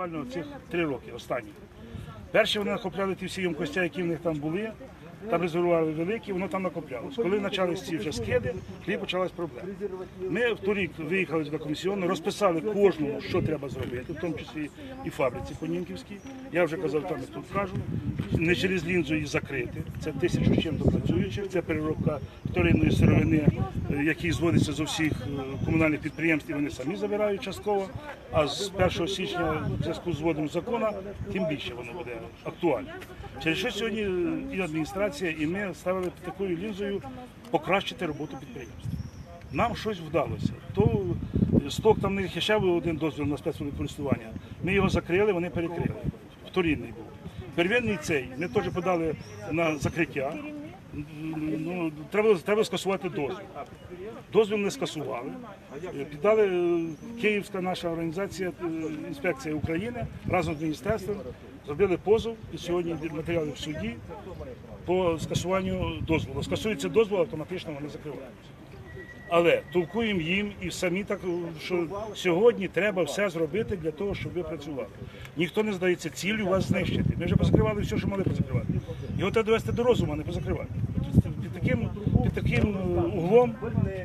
Буквально цих три роки останні. Перші вони накопляли ті всі ємкості, які в них там були. Там резервуари великі, воно там накоплялось. Коли почалися ці вже скиди, тоді почалась проблема. Ми в торік виїхали на комісіону, розписали кожному, що треба зробити, в тому числі і фабриці Конінківській. Я вже казав, там і тут кажу. Не через лінзу її закрити. Це тисячу з чим-то працюючих. Це переробка вторинної сировини, які зводяться з усіх е, комунальних підприємств, і вони самі забирають частково. А з 1 січня в зв'язку з вводом закону, тим більше воно буде актуально. Через що сьогодні е, і адміністрація, і ми ставили під такою лінзою покращити роботу підприємств. Нам щось вдалося. То сток там не був один дозвіл на спецводокористування. Ми його закрили, вони перекрили. Вторинний був. Первинний цей ми теж подали на закриття. Ну, треба, треба скасувати дозвіл. Дозвіл не скасували. Піддали е, Київська наша організація е, інспекція України разом з міністерством. Зробили позов і сьогодні матеріали в суді по скасуванню дозволу. Скасується дозвіл, автоматично вони закриваються. Але толкуємо їм і самі так, що сьогодні треба все зробити для того, щоб ви працювали. Ніхто не здається ціллю вас знищити. Ми вже позакривали все, що могли позакривати. Його треба довести до розуму, а не позакривати. Під таким, під таким углом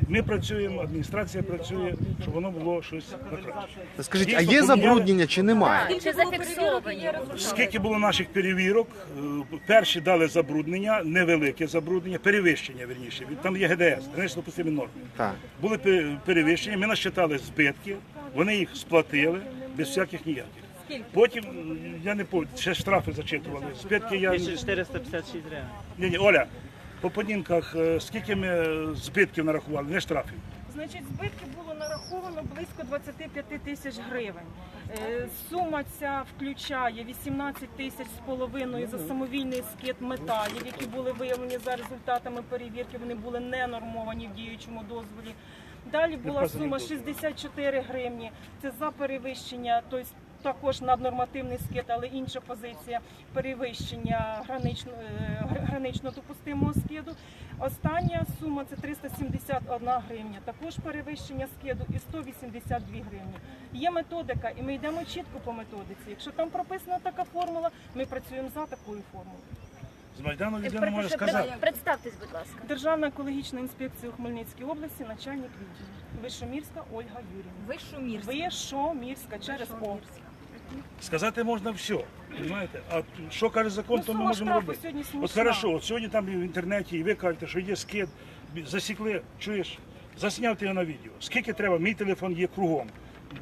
ми працюємо, адміністрація працює, щоб воно було щось на краще. Скажіть, а є забруднення чи немає? Чи зафіксовані? Скільки було наших перевірок? Е, Перші дали забруднення, невелике забруднення, перевищення верніше. Там є ГДС, гранично допустимі норми. Так. Були перевищення, ми насчитали збитки, вони їх сплатили без всяких ніяких. Потім я не пам'ятаю, ще штрафи зачитували. Збитки я 1456 гривень. ні, ні, Оля. По подінках, е, скільки ми збитків нарахували, не штрафів. Значить, збитки було нараховано близько 25 тисяч гривень. Е, Сума ця включає 18 тисяч з половиною за самовільний скид металів, які були виявлені за результатами перевірки. Вони були не нормовані в діючому дозволі. Далі була сума дозвіл. 64 гривні. Це за перевищення, тобто також наднормативний скид, але інша позиція перевищення гранично, е, гранично допустимого скиду. Остання сума це 371 гривня, також перевищення скиду і 182 гривні. Є методика, і ми йдемо чітко по методиці. Якщо там прописана така формула, ми працюємо за такою формулою. З Майдану людина може сказати. Представтесь, будь ласка. Державна екологічна інспекція у Хмельницькій області, начальник відділу. Вишомірська Ольга Юрівна. Вишумірська. Вишомірська через О. Сказати можна все, розумієте? А що каже закон, Ну, то ми сума можемо штрафу робити. сьогодні От смішна. хорошо, от сьогодні там і в інтернеті, і ви кажете, що є скид, засікли, чуєш, засняв ти його на відео. Скільки треба, мій телефон є кругом.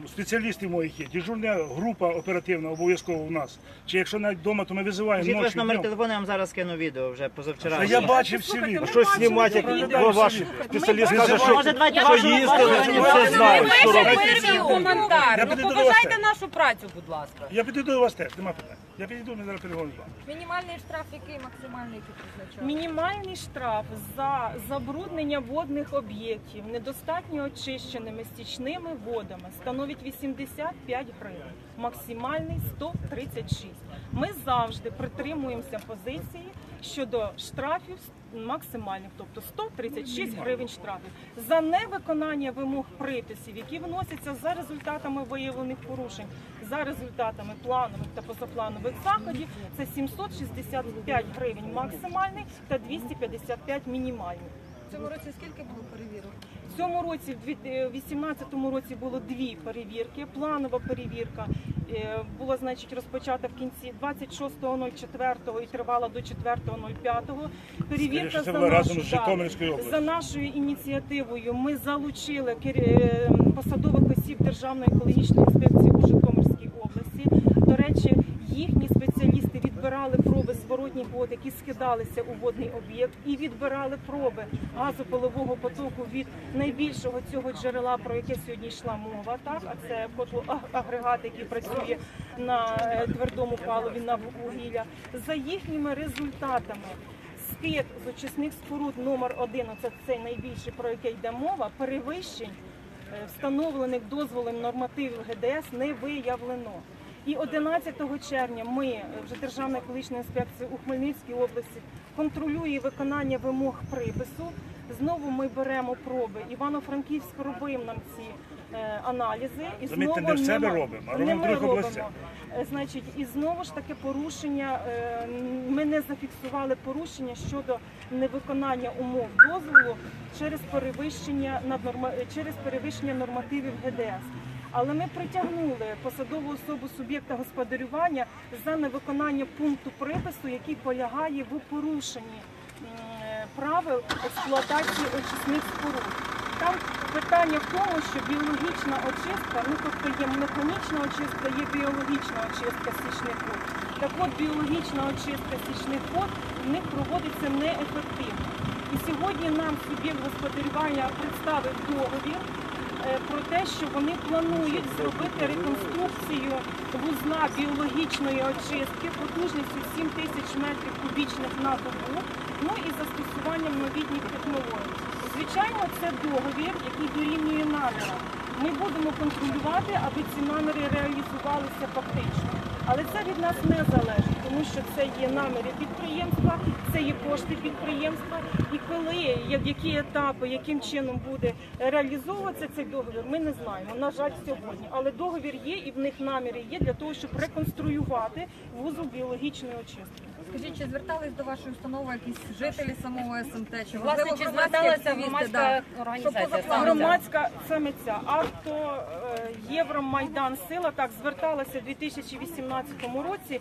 Спеціалістів моїх є, дежурна група оперативна обов'язково у нас. Чи якщо навіть вдома, то ми визиваємо Скажіть ваш ночі. номер днем. телефону, я вам зараз скину відео вже позавчора. Та я бачив всі відео. ми Що знімати, як ну, ваш спеціаліст каже, що Може, давайте Я вашу їздили, що все знають, що робити. Я коментар. Ну до вас поважайте теж. нашу працю, будь ласка. Я підійду до вас теж, нема питань. Я підійду, ми зараз переговоримо з вами. Мінімальний штраф, який максимальний який призначав? Мінімальний штраф за забруднення водних об'єктів недостатньо очищеними стічними водами становить 85 гривень, максимальний 136. Ми завжди притримуємося позиції щодо штрафів максимальних, тобто 136 гривень штрафів за невиконання вимог приписів, які вносяться за результатами виявлених порушень, за результатами планових та позапланових заходів. Це 765 гривень максимальний та 255 мінімальний. В цьому році скільки було перевірок? В цьому році, в 2018 році було дві перевірки. Планова перевірка е, була значить розпочата в кінці 26.04 і тривала до 4.05. Перевірка Скоріше, це за, було разом з Житомирською областю. за нашою ініціативою. Ми залучили кер- е, посадових осіб Державної екологічної інспекції у Житомирській області. До речі, їхні спеціалісти відбирали проби зворотніх вод, які скидалися у водний об'єкт, і відбирали проби газопилового потоку від найбільшого цього джерела, про яке сьогодні йшла мова. Так, а це котлоагрегат, який працює на е, твердому паливі на вугілля. За їхніми результатами. Скид з очисних споруд номер 1 це цей найбільший, про який йде мова, перевищень е, встановлених дозволем нормативів ГДС не виявлено. І 11 червня ми, вже Державна екологічна інспекція у Хмельницькій області, контролює виконання вимог припису. Знову ми беремо проби. Івано-Франківськ робив нам ці е, аналізи і Замітьте, знову не в себе нема- робимо, а не робимо в ми других робимо. Е, Значить, і знову ж таки порушення. е, Ми не зафіксували порушення щодо невиконання умов дозволу через перевищення наднорма... через перевищення нормативів ГДС. Але ми притягнули посадову особу суб'єкта господарювання за невиконання пункту припису, який полягає в порушенні правил експлуатації очисних споруд. Там питання в тому, що біологічна очистка, ну тобто є механічна очистка, є біологічна очистка стічних вод. Так от біологічна очистка стічних вод в них проводиться неефективно. І сьогодні нам суб'єкт господарювання представив договір про те, що вони планують зробити реконструкцію вузла біологічної очистки потужністю 7 тисяч метрів кубічних на добу, ну і застосуванням новітніх технологій. Звичайно, це договір, який дорівнює намірам. Ми будемо контролювати, аби ці наміри реалізувалися фактично. Але це від нас не залежить, тому що це є наміри підприємства, це є кошти підприємства. І коли, які етапи, яким чином буде реалізовуватися цей договір, ми не знаємо. На жаль, сьогодні. Але договір є і в них наміри є для того, щоб реконструювати вузол біологічної очистки. Скажіть, чи звертались до вашої установи якісь жителі самого СМТ? Чи Власне, можливо чи зверталася громадська. Організація? Громадська саме ця авто е, Євромайдан Сила так зверталася у 2018 році.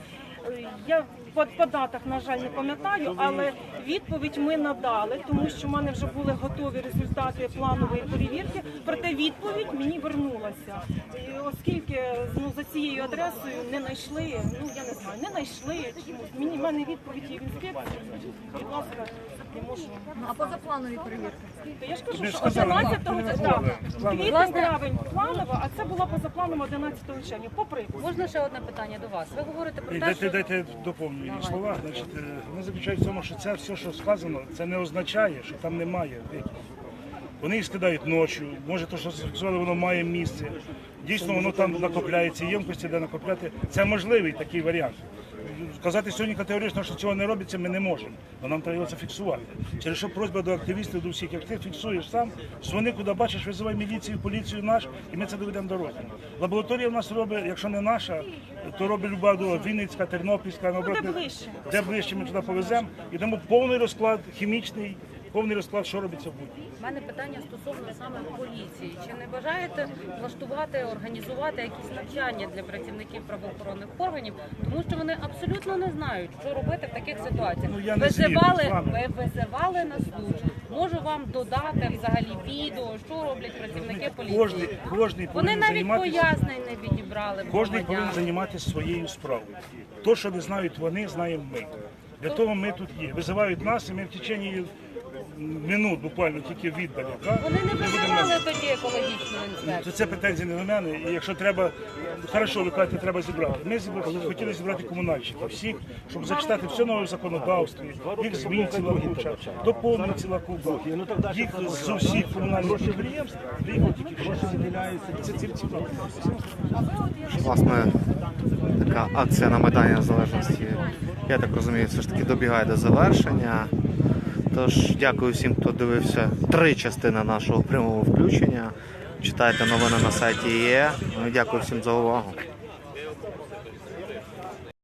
Я по, датах, на жаль, не пам'ятаю, але відповідь ми надали, тому що в мене вже були готові результати планової перевірки. Проте відповідь мені вернулася. І оскільки ну, за цією адресою не знайшли, ну я не знаю, не знайшли чомусь. Мені в мене відповідь є в інспекції. Будь ласка, не можу. А позапланові перевірки? Я ж кажу, що 11-го ми це планово. Квітень травень планово, а це було поза планом 11 червня. По припису. Можна ще одне питання до вас? Ви говорите про те, дайте, що дайте доповнюю її слова. Значить, е, вони заключають в тому, що це все, що сказано, це не означає, що там немає викидів. Вони їх скидають ночі, може то, що зафіксували, воно має місце. Дійсно, воно там накопляється, ємкості, де накопляти. Це можливий такий варіант. Сказати сьогодні категорично, що цього не робиться, ми не можемо, бо нам треба це зафіксувати. Через що просьба до активістів, до всіх, як ти фіксуєш сам, дзвони, куди бачиш, визивай міліцію, поліцію наш, і ми це доведемо до розуму. Лабораторія в нас робить, якщо не наша, то робить люба друга, Вінницька, Тернопільська, наоборот, де ближче. де ближче ми туди повеземо і дамо повний розклад хімічний, повний розклад, що робиться в будь. в мене питання стосовно саме поліції. Чи не бажаєте влаштувати, організувати якісь навчання для працівників правоохоронних органів, тому що вони абсолютно не знають, що робити в таких ситуаціях. Ну, я не визивали, з вами. ви визивали на службу. Можу вам додати взагалі відео, що роблять працівники поліції. Кожний, кожний Вони повинен навіть займатися. пояснень не відібрали. в Кожен громадян. повинен займатися своєю справою. То, що не знають вони, знаємо ми. Для того ми тут є. Визивають нас, і ми в течение минут буквально тільки віддалі. Вони не визивали тоді екологічну То інспекцію. це претензії не до мене. І якщо треба, хорошо, ви кажете, треба зібрати. Ми зібрали, хотіли зібрати комунальщиків, всіх, щоб зачитати все нове законодавство, їх змін ціла куча, доповнень ціла купа. Їх з усіх комунальних підприємств приїхав тільки що. Це ці ці Власне, така акція на Майдані Незалежності, я так розумію, все ж таки добігає до завершення. Тож дякую всім, хто дивився три частини нашого прямого включення. Читайте новини на сайті ЄЕ. Ну дякую всім за увагу.